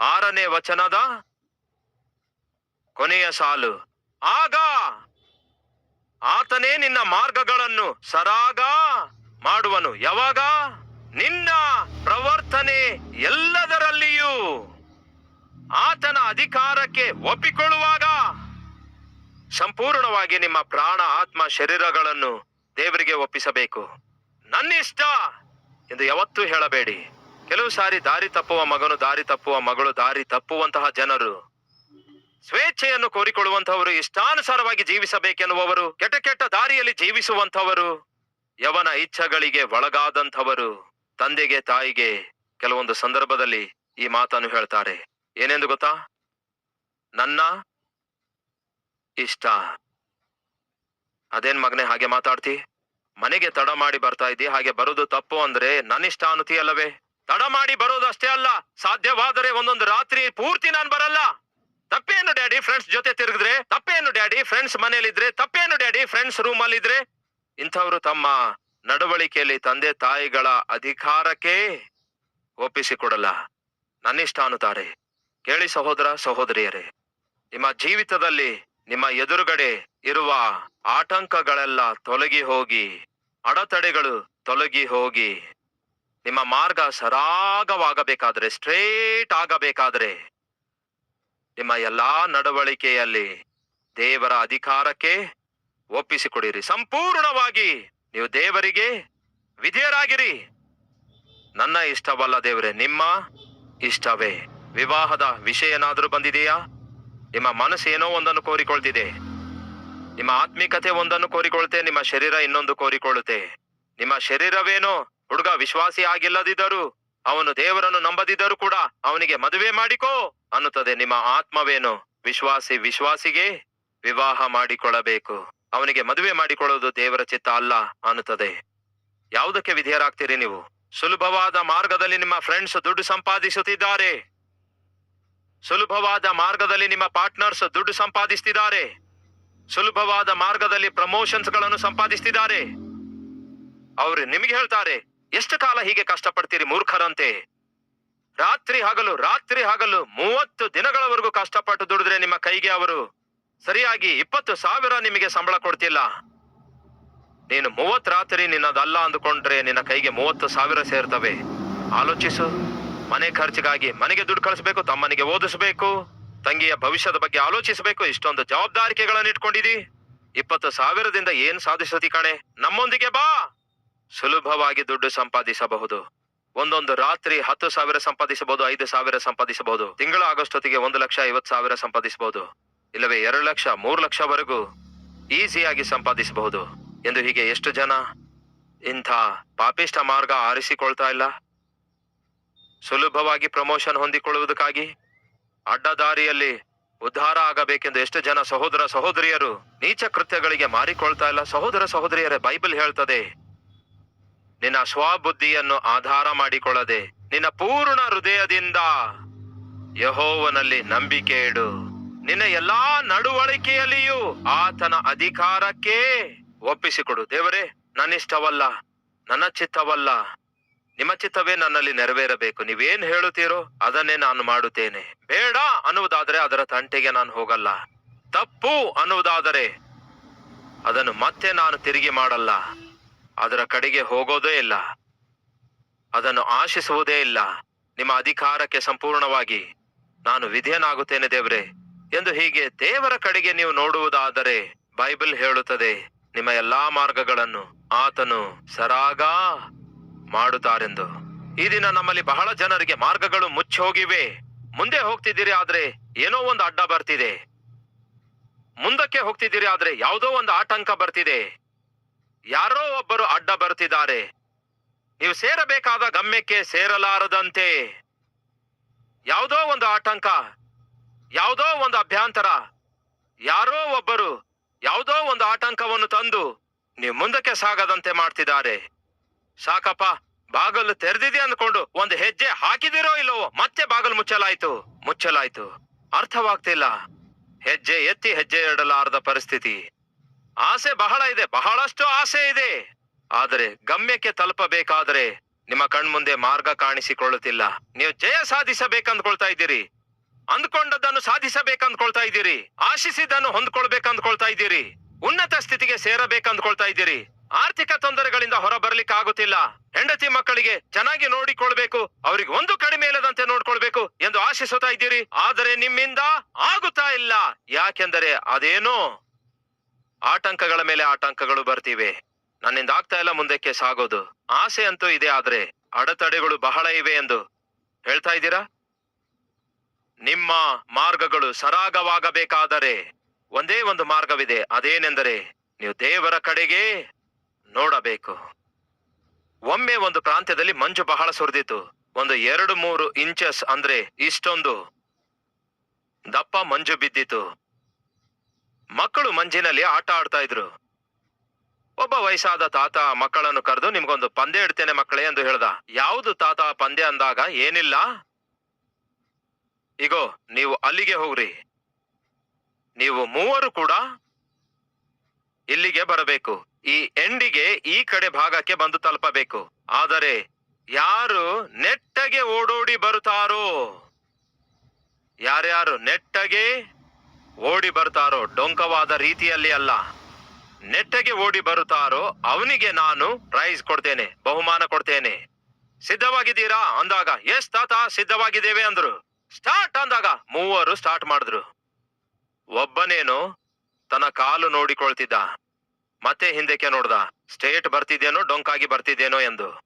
ಆರನೇ ವಚನದ ಕೊನೆಯ ಸಾಲು. ಆಗ ಆತನೇ ನಿನ್ನ ಮಾರ್ಗಗಳನ್ನು ಸರಾಗ ಮಾಡುವನು. ಯಾವಾಗ? ನಿನ್ನ ಪ್ರವರ್ತನೆ ಎಲ್ಲದರಲ್ಲಿಯೂ. ಆತನ ಅಧಿಕಾರಕ್ಕೆ ಒಪ್ಪಿಕೊಳ್ಳುವಾಗ. ಸಂಪೂರ್ಣವಾಗಿ ನಿಮ್ಮ ಪ್ರಾಣ, ಆತ್ಮ, ಶರೀರಗಳನ್ನು ದೇವರಿಗೆ ಒಪ್ಪಿಸಬೇಕು. ನನ್ನಿಷ್ಟ ಎಂದು ಯಾವತ್ತೂ ಹೇಳಬೇಡಿ. ಕೆಲವು ಸಾರಿ ದಾರಿ ತಪ್ಪುವ ಮಗನು ದಾರಿ ತಪ್ಪುವ ಮಗಳು ದಾರಿ ತಪ್ಪುವಂತಹ ಜನರು. ಸ್ವೇಚ್ಛೆಯನ್ನು ಕೋರಿಕೊಳ್ಳುವಂತಹವರು ಇಷ್ಟಾನುಸಾರವಾಗಿ ಜೀವಿಸಬೇಕೆನ್ನುವರು ಕೆಟ್ಟ ಕೆಟ್ಟ ದಾರಿಯಲ್ಲಿ ಜೀವಿಸುವಂತಹವರು ಯವನ ಇಚ್ಛೆಗಳಿಗೆ ಒಳಗಾದಂಥವರು ತಂದೆಗೆ ತಾಯಿಗೆ ಕೆಲವೊಂದು ಸಂದರ್ಭದಲ್ಲಿ ಈ ಮಾತನ್ನು ಹೇಳ್ತಾರೆ. ಏನೆಂದು ಗೊತ್ತಾ? ನನ್ನ ಇಷ್ಟ. ಅದೇನ್ ಮಗನೇ, ಹಾಗೆ ಮಾತಾಡ್ತಿ? ಮನೆಗೆ ತಡ ಮಾಡಿ ಬರ್ತಾ ಇದ್ದಿ, ಹಾಗೆ ಬರೋದು ತಪ್ಪು ಅಂದ್ರೆ ನನ್ನಿಷ್ಟ ಅಲ್ಲವೇ ತಡ ಮಾಡಿ ಬರೋದು ಅಷ್ಟೇ ಅಲ್ಲ, ಸಾಧ್ಯವಾದರೆ ಒಂದೊಂದು ರಾತ್ರಿ ಪೂರ್ತಿ ನಾನು ಬರಲ್ಲ. ತಪ್ಪೇನು ಡ್ಯಾಡಿ ಫ್ರೆಂಡ್ಸ್ ಜೊತೆ ತಿರುಗಿದ್ರೆ, ತಪ್ಪೇನು ಡ್ಯಾಡಿ ಫ್ರೆಂಡ್ಸ್ ಮನೇಲಿದ್ರೆ, ತಪ್ಪೇನು ಡ್ಯಾಡಿ ಫ್ರೆಂಡ್ಸ್ ರೂಮ್ ಇದ್ರೆ ಇಂಥವ್ರು ತಮ್ಮ ನಡವಳಿಕೆಯಲ್ಲಿ ತಂದೆ ತಾಯಿಗಳ ಅಧಿಕಾರಕ್ಕೆ ಒಪ್ಪಿಸಿಕೊಡಲ್ಲ. ನನ್ನಿಷ್ಟ ಅನ್ನುತ್ತಾರೆ. ಕೇಳಿ ಸಹೋದರ, ಸಹೋದರಿಯರೇ, ನಿಮ್ಮ ಜೀವಿತದಲ್ಲಿ ನಿಮ್ಮ ಎದುರುಗಡೆ ಇರುವ ಆಟಂಕಗಳೆಲ್ಲ ತೊಲಗಿ ಹೋಗಿ, ಅಡತಡೆಗಳು ತೊಲಗಿ ಹೋಗಿ, ನಿಮ್ಮ ಮಾರ್ಗ ಸರಾಗವಾಗಬೇಕಾದ್ರೆ, ಸ್ಟ್ರೇಟ್ ಆಗಬೇಕಾದ್ರೆ, ನಿಮ್ಮ ಎಲ್ಲಾ ನಡವಳಿಕೆಯಲ್ಲಿ ದೇವರ ಅಧಿಕಾರಕ್ಕೆ ಒಪ್ಪಿಸಿಕೊಡಿರಿ. ಸಂಪೂರ್ಣವಾಗಿ ನೀವು ದೇವರಿಗೆ ವಿಧೇಯರಾಗಿರಿ. ನನ್ನ ಇಷ್ಟವಲ್ಲ ದೇವರೇ, ನಿಮ್ಮ ಇಷ್ಟವೇ. ವಿವಾಹದ ವಿಷಯ ಏನಾದರೂ ಬಂದಿದೆಯಾ? ನಿಮ್ಮ ಮನಸ್ಸು ಏನೋ ಒಂದನ್ನು ಕೋರಿಕೊಳ್ತಿದೆ. ನಿಮ್ಮ ಆತ್ಮಿಕತೆ ಒಂದನ್ನು ಕೋರಿಕೊಳ್ತೆ ನಿಮ್ಮ ಶರೀರ ಇನ್ನೊಂದು ಕೋರಿಕೊಳ್ಳುತ್ತೆ. ನಿಮ್ಮ ಶರೀರವೇನೋ ಹುಡುಗ ವಿಶ್ವಾಸಿ ಆಗಿಲ್ಲದಿದ್ದರೂ, ಅವನು ದೇವರನ್ನು ನಂಬದಿದ್ದರೂ ಕೂಡ ಅವನಿಗೆ ಮದುವೆ ಮಾಡಿಕೋ ಅನ್ನುತ್ತದೆ. ನಿಮ್ಮ ಆತ್ಮವೇನು ವಿಶ್ವಾಸಿ ವಿಶ್ವಾಸಿಗೆ ವಿವಾಹ ಮಾಡಿಕೊಳ್ಳಬೇಕು. ಅವನಿಗೆ ಮದುವೆ ಮಾಡಿಕೊಳ್ಳುವುದು ದೇವರ ಚಿತ್ತ ಅಲ್ಲ ಅನ್ನುತ್ತದೆ. ಯಾವುದಕ್ಕೆ ವಿಧೇಯರಾಗ್ತೀರಿ ನೀವು? ಸುಲಭವಾದ ಮಾರ್ಗದಲ್ಲಿ ನಿಮ್ಮ ಫ್ರೆಂಡ್ಸ್ ದುಡ್ಡು ಸಂಪಾದಿಸುತ್ತಿದ್ದಾರೆ. ಸುಲಭವಾದ ಮಾರ್ಗದಲ್ಲಿ ನಿಮ್ಮ ಪಾರ್ಟ್ನರ್ಸ್ ದುಡ್ಡು ಸಂಪಾದಿಸ್ತಿದ್ದಾರೆ. ಸುಲಭವಾದ ಮಾರ್ಗದಲ್ಲಿ ಪ್ರಮೋಷನ್ಸ್ಗಳನ್ನು ಸಂಪಾದಿಸ್ತಿದ್ದಾರೆ. ಅವರು ನಿಮಗೆ ಹೇಳ್ತಾರೆ, ಎಷ್ಟು ಕಾಲ ಹೀಗೆ ಕಷ್ಟಪಡ್ತೀರಿ ಮೂರ್ಖರಂತೆ? ರಾತ್ರಿ ಹಗಲು ರಾತ್ರಿ ಹಗಲು ಮೂವತ್ತು ದಿನಗಳವರೆಗೂ ಕಷ್ಟಪಟ್ಟು ದುಡಿದ್ರೆ ನಿಮ್ಮ ಕೈಗೆ ಅವರು ಸರಿಯಾಗಿ ಇಪ್ಪತ್ತು ಸಾವಿರ ನಿಮಗೆ ಸಂಬಳ ಕೊಡ್ತಿಲ್ಲ. ನೀನು ಮೂವತ್ತು ರಾತ್ರಿ ನಿನ್ನದಲ್ಲ ಅಂದುಕೊಂಡ್ರೆ ನಿನ್ನ ಕೈಗೆ ಮೂವತ್ತು ಸಾವಿರ ಸೇರ್ತವೆ. ಆಲೋಚಿಸು. ಮನೆ ಖರ್ಚಿಗಾಗಿ ಮನೆಗೆ ದುಡ್ಡು ಕಳಿಸ್ಬೇಕು, ತಮ್ಮನಿಗೆ ಓದಿಸ್ಬೇಕು. ತಂಗಿಯ ಭವಿಷ್ಯದ ಬಗ್ಗೆ ಆಲೋಚಿಸಬೇಕು. ಇಷ್ಟೊಂದು ಜವಾಬ್ದಾರಿಕೆಗಳನ್ನು ಇಟ್ಕೊಂಡಿದಿ. ಇಪ್ಪತ್ತು ಸಾವಿರದಿಂದ ಏನ್ ಸಾಧಿಸತಿ ಕಣೆ? ನಮ್ಮೊಂದಿಗೆ ಬಾ. ಸುಲಭವಾಗಿ ದುಡ್ಡು ಸಂಪಾದಿಸಬಹುದು. ಒಂದೊಂದು ರಾತ್ರಿ ಹತ್ತು ಸಾವಿರ ಸಂಪಾದಿಸಬಹುದು, ಐದು ಸಾವಿರ ಸಂಪಾದಿಸಬಹುದು. ತಿಂಗಳ ಆಗಷ್ಟೊತ್ತಿಗೆ ಒಂದು ಲಕ್ಷ ಐವತ್ತು ಸಾವಿರ ಸಂಪಾದಿಸಬಹುದು. ಇಲ್ಲವೇ ಎರಡು ಲಕ್ಷ, ಮೂರು ಲಕ್ಷವರೆಗೂ ಈಸಿಯಾಗಿ ಸಂಪಾದಿಸಬಹುದು. ಎಂದು ಹೀಗೆ ಎಷ್ಟು ಜನ ಇಂಥ ಪಾಪಿಷ್ಟ ಮಾರ್ಗ ಆರಿಸಿಕೊಳ್ತಾ ಇಲ್ಲ? ಸುಲಭವಾಗಿ ಪ್ರಮೋಷನ್ ಹೊಂದಿಕೊಳ್ಳುವುದಕ್ಕಾಗಿ ಅಡ್ಡದಾರಿಯಲ್ಲಿ ಉದ್ಧಾರ ಆಗಬೇಕೆಂದು ಎಷ್ಟು ಜನ ಸಹೋದರ ಸಹೋದರಿಯರು ನೀಚ ಕೃತ್ಯಗಳಿಗೆ ಮಾರಿಕೊಳ್ತಾ ಇಲ್ಲ? ಸಹೋದರ ಸಹೋದರಿಯರೇ, ಬೈಬಲ್ ಹೇಳ್ತದೆ, ನಿನ್ನ ಸ್ವಬುದ್ಧಿಯನ್ನು ಆಧಾರ ಮಾಡಿಕೊಳ್ಳದೆ ನಿನ್ನ ಪೂರ್ಣ ಹೃದಯದಿಂದ ಯಹೋವನಲ್ಲಿ ನಂಬಿಕೆ ಇಡು. ನಿನ್ನ ಎಲ್ಲಾ ನಡವಳಿಕೆಯಲ್ಲಿಯೂ ಆತನ ಅಧಿಕಾರಕ್ಕೆ ಒಪ್ಪಿಸಿಕೊಡು. ದೇವರೇ, ನನ್ನಿಷ್ಟವಲ್ಲ, ನನ್ನ ಚಿತ್ತವಲ್ಲ, ನಿಮ್ಮ ಚಿತ್ತವೇ ನನ್ನಲ್ಲಿ ನೆರವೇರಬೇಕು. ನೀವೇನ್ ಹೇಳುತ್ತೀರೋ ಅದನ್ನೇ ನಾನು ಮಾಡುತ್ತೇನೆ. ಬೇಡ ಅನ್ನುವುದಾದರೆ ಅದರ ತಂಟೆಗೆ ನಾನು ಹೋಗಲ್ಲ. ತಪ್ಪು ಅನ್ನುವುದಾದರೆ ಅದನ್ನು ಮತ್ತೆ ನಾನು ತಿರುಗಿ ಮಾಡಲ್ಲ. ಅದರ ಕಡೆಗೆ ಹೋಗೋದೇ ಇಲ್ಲ. ಅದನ್ನು ಆಶಿಸುವುದೇ ಇಲ್ಲ. ನಿಮ್ಮ ಅಧಿಕಾರಕ್ಕೆ ಸಂಪೂರ್ಣವಾಗಿ ನಾನು ವಿಧೇಯನಾಗುತ್ತೇನೆ ದೇವ್ರೆ. ಎಂದು ಹೀಗೆ ದೇವರ ಕಡೆಗೆ ನೀವು ನೋಡುವುದಾದರೆ ಬೈಬಲ್ ಹೇಳುತ್ತದೆ, ನಿಮ್ಮ ಎಲ್ಲಾ ಮಾರ್ಗಗಳನ್ನು ಆತನು ಸರಾಗ ಮಾಡುತ್ತಾರೆಂದು. ಈ ದಿನ ನಮ್ಮಲ್ಲಿ ಬಹಳ ಜನರಿಗೆ ಮಾರ್ಗಗಳು ಮುಚ್ಚೋಗಿವೆ ಮುಂದೆ ಹೋಗ್ತಿದ್ದೀರಿ ಆದ್ರೆ ಏನೋ ಒಂದು ಅಡ್ಡ ಬರ್ತಿದೆ. ಮುಂದಕ್ಕೆ ಹೋಗ್ತಿದ್ದೀರಿ ಆದ್ರೆ ಯಾವುದೋ ಒಂದು ಆಟಂಕ ಬರ್ತಿದೆ. ಯಾರೋ ಒಬ್ಬರು ಅಡ್ಡ ಬರ್ತಿದ್ದಾರೆ. ನೀವು ಸೇರಬೇಕಾದ ಗಮ್ಯಕ್ಕೆ ಸೇರಲಾರದಂತೆ. ಯಾವುದೋ ಒಂದು ಆಟಂಕ ಯಾವುದೋ ಒಂದು ಅಭ್ಯಂತರ. ಯಾರೋ ಒಬ್ಬರು ಯಾವುದೋ ಒಂದು ಆಟಂಕವನ್ನು ತಂದು ನೀವು ಮುಂದಕ್ಕೆ ಸಾಗದಂತೆ ಮಾಡ್ತಿದ್ದಾರೆ. ಸಾಕಪ್ಪ, ಬಾಗಲು ತೆರೆದಿದೆ ಅಂದ್ಕೊಂಡು ಒಂದು ಹೆಜ್ಜೆ ಹಾಕಿದಿರೋ ಇಲ್ಲವೋ? ಮತ್ತೆ ಬಾಗಲು ಮುಚ್ಚಲಾಯ್ತು. ಮುಚ್ಚಲಾಯ್ತು. ಅರ್ಥವಾಗ್ತಿಲ್ಲ. ಹೆಜ್ಜೆ ಎತ್ತಿ ಹೆಜ್ಜೆ ಇಡಲಾರದ ಪರಿಸ್ಥಿತಿ. ಆಸೆ ಬಹಳ ಇದೆ. ಬಹಳಷ್ಟು ಆಸೆ ಇದೆ. ಆದರೆ ಗಮ್ಯಕ್ಕೆ ತಲುಪಬೇಕಾದರೆ ನಿಮ್ಮ ಕಣ್ಮುಂದೆ ಮಾರ್ಗ ಕಾಣಿಸಿಕೊಳ್ಳುತ್ತಿಲ್ಲ. ನೀವು ಜಯ ಸಾಧಿಸಬೇಕಂದ್ಕೊಳ್ತಾ ಇದ್ದೀರಿ. ಅಂದ್ಕೊಂಡದ್ದನ್ನು ಸಾಧಿಸಬೇಕಂದ್ಕೊಳ್ತಾ ಇದ್ದೀರಿ. ಆಶಿಸಿದ್ದನ್ನು ಹೊಂದ್ಕೊಳ್ಬೇಕಂದ್ಕೊಳ್ತಾ ಇದ್ದೀರಿ. ಉನ್ನತ ಸ್ಥಿತಿಗೆ ಸೇರಬೇಕಂದ್ಕೊಳ್ತಾ ಇದ್ದೀರಿ. ಆರ್ಥಿಕ ತೊಂದರೆಗಳಿಂದ ಹೊರ ಬರ್ಲಿಕ್ಕೆ ಆಗುತ್ತಿಲ್ಲ ಹೆಂಡತಿ ಮಕ್ಕಳಿಗೆ ಚೆನ್ನಾಗಿ ನೋಡಿಕೊಳ್ಬೇಕು, ಅವರಿಗೆ ಒಂದು ಕಡಿಮೆ ಇಲ್ಲದಂತೆ ನೋಡ್ಕೊಳ್ಬೇಕು ಎಂದು ಆಶಿಸುತ್ತಾ ಇದ್ದೀರಿ. ಆದರೆ ನಿಮ್ಮಿಂದ ಆಗುತ್ತಾ ಇಲ್ಲ. ಯಾಕೆಂದರೆ ಅದೇನೋ ಆಟಂಕಗಳ ಮೇಲೆ ಆಟಂಕಗಳು ಬರ್ತಿವೆ. ನನ್ನಿಂದ ಆಗ್ತಾ ಇಲ್ಲ, ಮುಂದಕ್ಕೆ ಸಾಗೋದು. ಆಸೆ ಅಂತೂ ಇದೆ, ಆದ್ರೆ ಅಡೆತಡೆಗಳು ಬಹಳ ಇವೆ ಎಂದು ಹೇಳ್ತಾ ಇದ್ದೀರಾ? ನಿಮ್ಮ ಮಾರ್ಗಗಳು ಸರಾಗವಾಗಬೇಕಾದರೆ ಒಂದೇ ಒಂದು ಮಾರ್ಗವಿದೆ, ಅದೇನೆಂದರೆ ನೀವು ದೇವರ ಕಡೆಗೆ ನೋಡಬೇಕು. ಒಮ್ಮೆ ಒಂದು ಪ್ರಾಂತ್ಯದಲ್ಲಿ ಮಂಜು ಬಹಳ ಸುರಿದಿತ್ತು. ಒಂದು ಎರಡು ಮೂರು ಇಂಚಸ್ ಅಂದ್ರೆ ಇಷ್ಟೊಂದು ದಪ್ಪ ಮಂಜು ಬಿದ್ದಿತು ಮಕ್ಕಳು ಮಂಜಿನಲ್ಲಿ ಆಟ ಆಡ್ತಾ ಇದ್ರು. ಒಬ್ಬ ವಯಸ್ಸಾದ ತಾತ ಮಕ್ಕಳನ್ನು ಕರೆದು, ನಿಮ್ಗೊಂದು ಪಂದ್ಯ ಇಡ್ತೇನೆ ಮಕ್ಕಳೇ ಎಂದು ಹೇಳ್ದ. ಯಾವುದು ತಾತ ಪಂದ್ಯ ಅಂದಾಗ ಏನಿಲ್ಲ. ಇಗೋ, ನೀವು ಅಲ್ಲಿಗೆ ಹೋಗ್ರಿ. ನೀವು ಮೂವರು ಕೂಡ ಇಲ್ಲಿಗೆ ಬರಬೇಕು. ಈ ಎಂಡಿಗೆ ಈ ಕಡೆ ಭಾಗಕ್ಕೆ ಬಂದು ತಲುಪಬೇಕು. ಆದರೆ ಯಾರು ನೆಟ್ಟಗೆ ಓಡೋಡಿ ಬರುತ್ತಾರೋ? ಯಾರ್ಯಾರು ನೆಟ್ಟಗೆ ಓಡಿ ಬರುತ್ತಾರೋ? ಡೊಂಕವಾದ ರೀತಿಯಲ್ಲಿ ಅಲ್ಲ. ನೆಟ್ಟಗೆ ಓಡಿ ಬರುತ್ತಾರೋ, ಅವನಿಗೆ ನಾನು ಪ್ರೈಸ್ ಕೊಡ್ತೇನೆ, ಬಹುಮಾನ ಕೊಡ್ತೇನೆ. ಸಿದ್ಧವಾಗಿದ್ದೀರಾ? ಅಂದಾಗ, ಎಸ್ ತಾತ, ಸಿದ್ಧವಾಗಿದ್ದೇವೆ ಅಂದ್ರು. ಸ್ಟಾರ್ಟ್ ಅಂದಾಗ ಮೂವರು ಸ್ಟಾರ್ಟ್ ಮಾಡಿದ್ರು. ಒಬ್ಬನೇನು ತನ್ನ ಕಾಲು ನೋಡಿಕೊಳ್ತಿದ್ದ. ಮತ್ತೆ ಹಿಂದಕ್ಕೆ ನೋಡ್ದ. ಸ್ಟೇಟ್ ಬರ್ತಿದ್ದೇನೋ ಡೊಂಕಾಗಿ ಬರ್ತಿದ್ದೇನೋ ಎಂದು.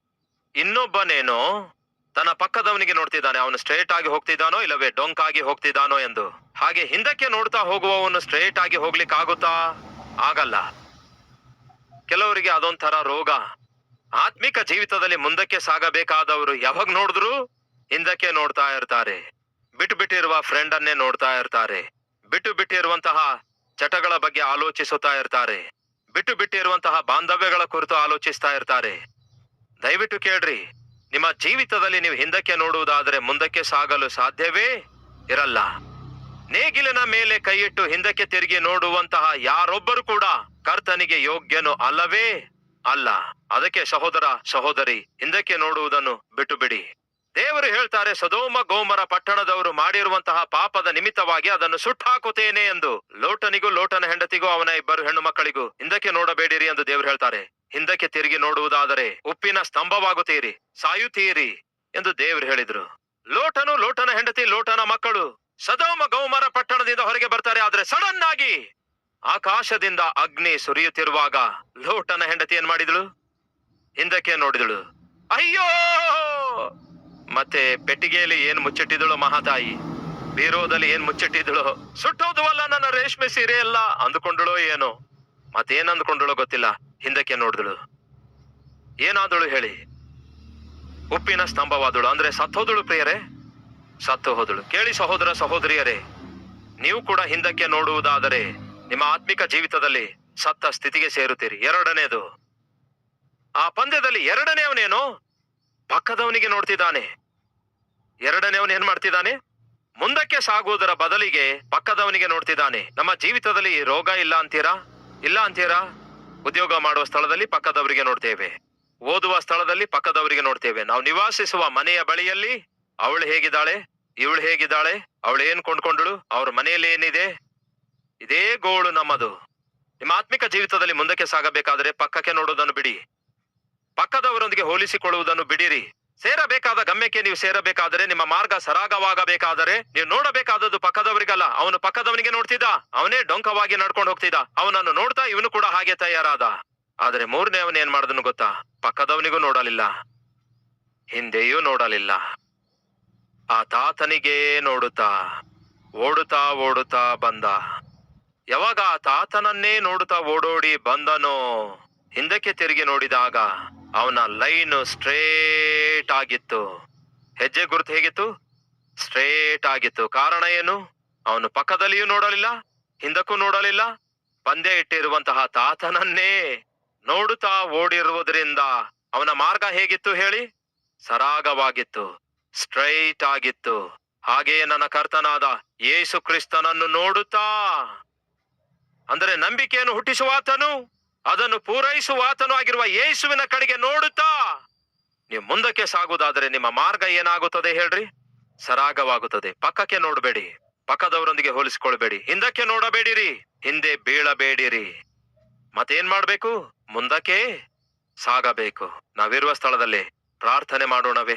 ಇನ್ನೊಬ್ಬನೇನೋ ತನ್ನ ಪಕ್ಕದವನಿಗೆ ನೋಡ್ತಿದ್ದಾನೆ. ಅವನು ಸ್ಟ್ರೇಟ್ ಆಗಿ ಹೋಗ್ತಿದ್ದಾನೋ, ಇಲ್ಲವೇ ಡೊಂಕಾಗಿ ಹೋಗ್ತಿದ್ದಾನೋ ಎಂದು. ಹಾಗೆ ಹಿಂದಕ್ಕೆ ನೋಡ್ತಾ ಹೋಗುವವನು ಸ್ಟ್ರೇಟ್ ಆಗಿ ಹೋಗ್ಲಿಕ್ಕೆ ಆಗುತ್ತಾ ಆಗಲ್ಲ. ಕೆಲವರಿಗೆ ಅದೊಂಥರ ರೋಗ. ಆತ್ಮಿಕ ಜೀವಿತದಲ್ಲಿ ಮುಂದಕ್ಕೆ ಸಾಗಬೇಕಾದವರು ಯಾವಾಗ ನೋಡಿದ್ರು ಹಿಂದಕ್ಕೆ ನೋಡ್ತಾ ಇರ್ತಾರೆ. ಬಿಟ್ಟು ಬಿಟ್ಟಿರುವ ಫ್ರೆಂಡ್ ಅನ್ನೇ ನೋಡ್ತಾ ಇರ್ತಾರೆ. ಬಿಟ್ಟು ಬಿಟ್ಟಿರುವಂತಹ ಚಟಗಳ ಬಗ್ಗೆ ಆಲೋಚಿಸುತ್ತಾ ಇರ್ತಾರೆ. ಬಿಟ್ಟು ಬಿಟ್ಟಿರುವಂತಹ ಬಾಂಧವ್ಯಗಳ ಕುರಿತು ಆಲೋಚಿಸ್ತಾ ಇರ್ತಾರೆ. ದಯವಿಟ್ಟು ಕೇಳ್ರಿ, ನಿಮ್ಮ ಜೀವಿತದಲ್ಲಿ ನೀವು ಹಿಂದಕ್ಕೆ ನೋಡುವುದಾದರೆ ಮುಂದಕ್ಕೆ ಸಾಗಲು ಸಾಧ್ಯವೇ ಇರಲ್ಲ. ನೇಗಿಲಿನ ಮೇಲೆ ಕೈಯಿಟ್ಟು ಹಿಂದಕ್ಕೆ ತಿರುಗಿ ನೋಡುವಂತಹ ಯಾರೊಬ್ಬರು ಕೂಡ ಕರ್ತನಿಗೆ ಯೋಗ್ಯನು ಅಲ್ಲವೇ ಅಲ್ಲ. ಅದಕ್ಕೆ ಸಹೋದರ, ಸಹೋದರಿ, ಹಿಂದಕ್ಕೆ ನೋಡುವುದನ್ನು ಬಿಟ್ಟು ಬಿಡಿ ದೇವರು ಹೇಳ್ತಾರೆ, ಸದೋಮ ಗೋಮರ ಪಟ್ಟಣದವರು ಮಾಡಿರುವಂತಹ ಪಾಪದ ನಿಮಿತ್ತವಾಗಿ ಅದನ್ನು ಸುಟ್ಟಾಕುತ್ತೇನೆ ಎಂದು. ಲೋಟನಿಗೂ, ಲೋಟನ ಹೆಂಡತಿಗೂ, ಅವನ ಇಬ್ಬರು ಹೆಣ್ಣು ಮಕ್ಕಳಿಗೂ ಹಿಂದಕ್ಕೆ ನೋಡಬೇಡಿರಿ ಎಂದು ದೇವರು ಹೇಳ್ತಾರೆ. ಹಿಂದಕ್ಕೆ ತಿರುಗಿ ನೋಡುವುದಾದರೆ ಉಪ್ಪಿನ ಸ್ತಂಭವಾಗುತ್ತೀರಿ, ಸಾಯುತ್ತೀರಿ ಎಂದು ದೇವರು ಹೇಳಿದ್ರು. ಲೋಟನು, ಲೋಟನ ಹೆಂಡತಿ, ಲೋಟನ ಮಕ್ಕಳು ಸದೋಮ ಗೌಮರ ಪಟ್ಟಣದಿಂದ ಹೊರಗೆ ಬರ್ತಾರೆ. ಆದ್ರೆ ಸಡನ್ ಆಗಿ ಆಕಾಶದಿಂದ ಅಗ್ನಿ ಸುರಿಯುತ್ತಿರುವಾಗ ಲೋಟನ ಹೆಂಡತಿ ಏನ್ ಮಾಡಿದಳು? ಹಿಂದಕ್ಕೆ ನೋಡಿದಳು. ಅಯ್ಯೋ! ಮತ್ತೆ ಪೆಟ್ಟಿಗೆಯಲ್ಲಿ ಏನ್ ಮುಚ್ಚಿಟ್ಟಿದಳು ಮಹಾತಾಯಿ? ಬೀರೋದಲ್ಲಿ ಏನ್ ಮುಚ್ಚಿಟ್ಟಿದಳು? ಸುಟ್ಟೋದವಲ್ಲ ನನ್ನ ರೇಷ್ಮೆ ಸೀರೆ ಎಲ್ಲ ಅಂದುಕೊಂಡಳು ಏನೋ? ಮತ್ತೇನ್ ಅಂದ್ಕೊಂಡಳು ಗೊತ್ತಿಲ್ಲ. ಹಿಂದಕ್ಕೆ ನೋಡಿದಳು. ಏನಾದಳು ಹೇಳಿ? ಉಪ್ಪಿನ ಸ್ತಂಭವಾದಳು. ಅಂದ್ರೆ ಸತ್ತೋದಳು ಪ್ರಿಯರೇ? ಸತ್ತು ಹೋದಳು. ಕೇಳಿ ಸಹೋದರ ಸಹೋದರಿಯರೇ, ನೀವು ಕೂಡ ಹಿಂದಕ್ಕೆ ನೋಡುವುದಾದರೆ ನಿಮ್ಮ ಆತ್ಮಿಕ ಜೀವಿತದಲ್ಲಿ ಸತ್ತ ಸ್ಥಿತಿಗೆ ಸೇರುತ್ತೀರಿ. ಎರಡನೇದು, ಆ ಪಂದ್ಯದಲ್ಲಿ ಎರಡನೇವನೇನು ಪಕ್ಕದವನಿಗೆ ನೋಡ್ತಿದ್ದಾನೆ. ಎರಡನೇವನು ಏನ್ ಮಾಡ್ತಿದ್ದಾನೆ? ಮುಂದಕ್ಕೆ ಸಾಗುವುದರ ಬದಲಿಗೆ ಪಕ್ಕದವನಿಗೆ ನೋಡ್ತಿದ್ದಾನೆ. ನಮ್ಮ ಜೀವಿತದಲ್ಲಿ ರೋಗ ಇಲ್ಲ ಅಂತೀರಾ? ಇಲ್ಲ ಅಂತೀರಾ? ಉದ್ಯೋಗ ಮಾಡುವ ಸ್ಥಳದಲ್ಲಿ ಪಕ್ಕದವರಿಗೆ ನೋಡ್ತೇವೆ. ಓದುವ ಸ್ಥಳದಲ್ಲಿ ಪಕ್ಕದವರಿಗೆ ನೋಡ್ತೇವೆ. ನಾವು ನಿವಾಸಿಸುವ ಮನೆಯ ಬಳಿಯಲ್ಲಿ ಅವಳು ಹೇಗಿದ್ದಾಳೆ? ಇವಳು ಹೇಗಿದ್ದಾಳೆ? ಅವಳು ಏನ್ ಕೊಂಡ್ಕೊಂಡಳು? ಅವ್ರ ಮನೆಯಲ್ಲಿ ಏನಿದೆ? ಇದೇ ಗೋಳು ನಮ್ಮದು. ನಿಮ್ಮ ಆತ್ಮಿಕ ಜೀವಿತದಲ್ಲಿ ಮುಂದಕ್ಕೆ ಸಾಗಬೇಕಾದರೆ ಪಕ್ಕಕ್ಕೆ ನೋಡೋದನ್ನು ಬಿಡಿ. ಪಕ್ಕದವರೊಂದಿಗೆ ಹೋಲಿಸಿಕೊಳ್ಳುವುದನ್ನು ಬಿಡಿರಿ. ಸೇರಬೇಕಾದ ಗಮ್ಯಕ್ಕೆ ನೀವು ಸೇರಬೇಕಾದರೆ ನಿಮ್ಮ ಮಾರ್ಗ ಸರಾಗವಾಗಬೇಕಾದರೆ ನೀವು ನೋಡಬೇಕಾದದ್ದು ಪಕ್ಕದವರಿಗಲ್ಲ. ಅವನು ಪಕ್ಕದವನಿಗೆ ನೋಡ್ತಿದ್ದ, ಅವನೇ ಡೊಂಕವಾಗಿ ನಡ್ಕೊಂಡು ಹೋಗ್ತಿದ್ದ. ಅವನನ್ನು ನೋಡ್ತಾ ಇವನು ಕೂಡ ಹಾಗೆ ತಯಾರಾದ. ಆದರೆ ಮೂರನೇ ಅವನು ಏನ್ ಮಾಡಿದನು ಗೊತ್ತಾ? ಪಕ್ಕದವನಿಗೂ ನೋಡಲಿಲ್ಲ. ಹಿಂದೆಯೂ ನೋಡಲಿಲ್ಲ. ಆ ತಾತನಿಗೆ ನೋಡುತ್ತಾ, ಓಡುತ್ತಾ ಓಡುತ್ತಾ ಬಂದ. ಯಾವಾಗ ಆ ತಾತನನ್ನೇ ನೋಡುತ್ತಾ ಓಡೋಡಿ ಬಂದನೋ, ಹಿಂದಕ್ಕೆ ತಿರುಗಿ ನೋಡಿದಾಗ ಅವನ ಲೈನ್ ಸ್ಟ್ರೇಟ್ ಆಗಿತ್ತು. ಹೆಜ್ಜೆ ಗುರುತು ಹೇಗಿತ್ತು? ಸ್ಟ್ರೇಟ್ ಆಗಿತ್ತು. ಕಾರಣ ಏನು? ಅವನು ಪಕ್ಕದಲ್ಲಿಯೂ ನೋಡಲಿಲ್ಲ, ಹಿಂದಕ್ಕೂ ನೋಡಲಿಲ್ಲ. ಪಂದ್ಯ ಇಟ್ಟಿರುವಂತಹ ತಾತನನ್ನೇ ನೋಡುತ್ತಾ ಓಡಿರುವುದರಿಂದ ಅವನ ಮಾರ್ಗ ಹೇಗಿತ್ತು ಹೇಳಿ? ಸರಾಗವಾಗಿತ್ತು, ಸ್ಟ್ರೈಟ್ ಆಗಿತ್ತು. ಹಾಗೆಯೇ ನನ್ನ ಕರ್ತನಾದ ಯೇಸು ಕ್ರಿಸ್ತನನ್ನು ನೋಡುತ್ತಾ. ಅಂದರೆ ನಂಬಿಕೆಯನ್ನು ಹುಟ್ಟಿಸುವಾತನು? ಅದನ್ನು ಪೂರೈಸುವಾತನು ಆಗಿರುವ ಯೇಸುವಿನ ಕಡೆಗೆ ನೋಡುತ್ತಾ, ನೀವು ಮುಂದಕ್ಕೆ ಸಾಗುವುದಾದರೆ ನಿಮ್ಮ ಮಾರ್ಗ ಏನಾಗುತ್ತದೆ ಹೇಳ್ರಿ? ಸರಾಗವಾಗುತ್ತದೆ. ಪಕ್ಕಕ್ಕೆ ನೋಡಬೇಡಿ. ಪಕ್ಕದವರೊಂದಿಗೆ ಹೋಲಿಸಿಕೊಳ್ಬೇಡಿ ಹಿಂದಕ್ಕೆ ನೋಡಬೇಡಿರಿ. ಹಿಂದೆ ಬೀಳಬೇಡಿರಿ. ಮತ್ತೇನ್ ಮಾಡ್ಬೇಕು? ಮುಂದಕ್ಕೆ ಸಾಗಬೇಕು. ನಾವಿರುವ ಸ್ಥಳದಲ್ಲಿ ಪ್ರಾರ್ಥನೆ ಮಾಡೋಣವೇ.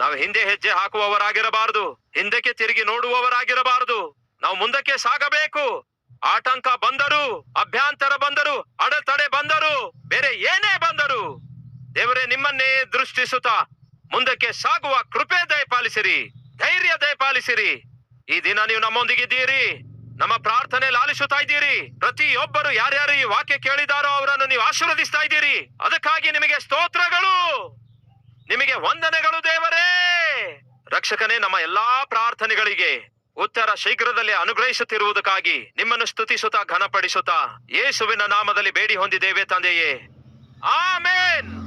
ನಾವು ಹಿಂದೆ ಹೆಜ್ಜೆ ಹಾಕುವವರಾಗಿರಬಾರದು, ಹಿಂದಕ್ಕೆ ತಿರುಗಿ ನೋಡುವವರಾಗಿರಬಾರದು. ನಾವು ಮುಂದಕ್ಕೆ ಸಾಗಬೇಕು. ಆಟಂಕ ಬಂದರು, ಅಭ್ಯಂತರ ಬಂದರು, ಅಡೆತಡೆ ಬಂದರು, ಬೇರೆ ಏನೇ ಬಂದರು ದೇವರೇ ನಿಮ್ಮನ್ನೇ ದೃಷ್ಟಿಸುತ್ತಾ ಮುಂದಕ್ಕೆ ಸಾಗುವ ಕೃಪೆ ದಯಪಾಲಿಸಿರಿ, ಧೈರ್ಯ ದಯಪಾಲಿಸಿರಿ. ಈ ದಿನ ನೀವು ನಮ್ಮೊಂದಿಗಿದ್ದೀರಿ, ನಮ್ಮ ಪ್ರಾರ್ಥನೆ ಲಾಲಿಸುತ್ತಾ ಇದ್ದೀರಿ. ಪ್ರತಿಯೊಬ್ಬರು ಯಾರ್ಯಾರು ಈ ವಾಕ್ಯ ಕೇಳಿದಾರೋ ಅವರನ್ನು ನೀವು ಆಶೀರ್ವದಿಸ್ತಾ ಇದ್ದೀರಿ. ಅದಕ್ಕಾಗಿ ನಿಮಗೆ ಸ್ತೋತ್ರಗಳು. ನಿಮಗೆ ವಂದನೆಗಳು ದೇವರೇ. ರಕ್ಷಕನೇ, ನಮ್ಮ ಎಲ್ಲಾ ಪ್ರಾರ್ಥನೆಗಳಿಗೆ ಉತ್ತರ ಶೀಘ್ರದಲ್ಲಿ ಅನುಗ್ರಹಿಸುತ್ತಿರುವುದಕ್ಕಾಗಿ ನಿಮ್ಮನ್ನು ಸ್ತುತಿಸುತ್ತಾ ಘನಪಡಿಸುತ್ತಾ ಯೇಸುವಿನ ನಾಮದಲ್ಲಿ ಬೇಡಿ ಹೊಂದಿದ್ದೇವೆ ತಂದೆಯೇ. ಆಮೇನ್.